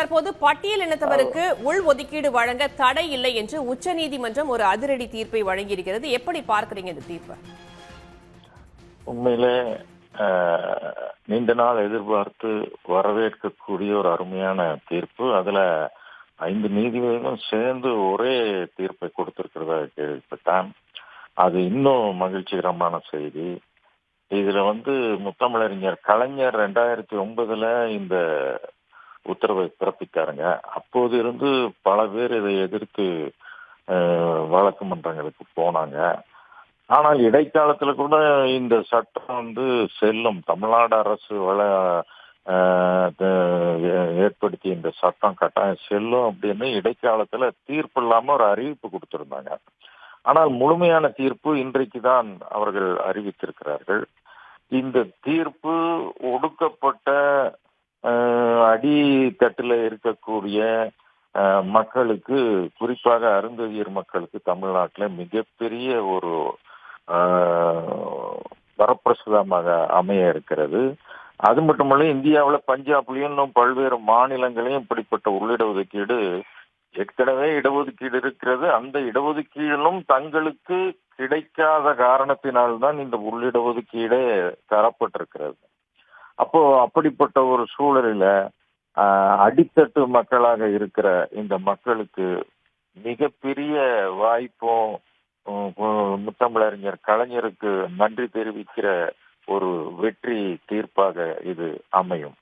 தற்போது பட்டியல் இனத்தவருக்கு உள் ஒதுக்கீடு வழங்க தடை இல்லை என்று உச்சநீதிமன்றம் ஒரு அதிரடி தீர்ப்பை வழங்கியிருக்கிறது. எப்படி பார்க்கறீங்க இந்த தீர்ப்பை? உண்மையிலே நீண்ட நாள் எதிர்பார்த்து வரவேற்கக்கூடிய ஒரு அருமையான தீர்ப்பு. அதுல ஐந்து நீதிபதிகளும் சேர்ந்து ஒரே தீர்ப்பை கொடுத்திருக்கிறதா கேள்விப்பட்டேன். அது இன்னும் மகிழ்ச்சிகரமான செய்தி. இதுல வந்து முத்தமிழறிஞர் கலைஞர் ரெண்டாயிரத்தி ஒன்பதுல இந்த உத்தரவை அப்போது இருந்து பல பேர் இதை எதிர்த்து வழக்கு மன்றங்களுக்கு போனாங்க. ஆனால் இடைக்காலத்துல கூட இந்த சட்டம் வந்து செல்லும். தமிழ்நாடு அரசு வள ஏற்படுத்தி ஏற்படுத்திய இந்த சட்டம் கட்டாயம் செல்லும் அப்படின்னு இடைக்காலத்துல தீர்ப்பு இல்லாம ஒரு அறிவிப்பு கொடுத்துருந்தாங்க. ஆனால் முழுமையான தீர்ப்பு இன்றைக்கு தான் அவர்கள் அறிவித்திருக்கிறார்கள். இந்த தீர்ப்பு ஒடுக்கப்பட்ட அடித்தட்டில் இருக்கக்கூடிய ஆஹ், மக்களுக்கு குறிப்பாக அருந்ததியர் மக்களுக்கு தமிழ்நாட்டில் மிகப்பெரிய ஒரு ஆஹ், வரப்பிரசாதமாக அமைய இருக்கிறது. அது மட்டுமல்ல இந்தியாவில் பஞ்சாப்லயும் இன்னும் பல்வேறு மாநிலங்களையும் இப்படிப்பட்ட உள்ளிட ஒதுக்கீடு ஏற்கனவே இடஒதுக்கீடு இருக்கிறது அந்த இடஒதுக்கீடும் தங்களுக்கு கிடைக்காத காரணத்தினால்தான் இந்த உள்ளிட ஒதுக்கீடே தரப்பட்டிருக்கிறது. அப்போ அப்படிப்பட்ட ஒரு சூழலில அடித்தட்டு மக்களாக இருக்கிற இந்த மக்களுக்கு மிகப்பெரிய வாய்ப்பும் முத்தமிழறிஞர் கலைஞருக்கு நன்றி தெரிவிக்கிற ஒரு வெற்றி தீர்ப்பாக இது அமையும்.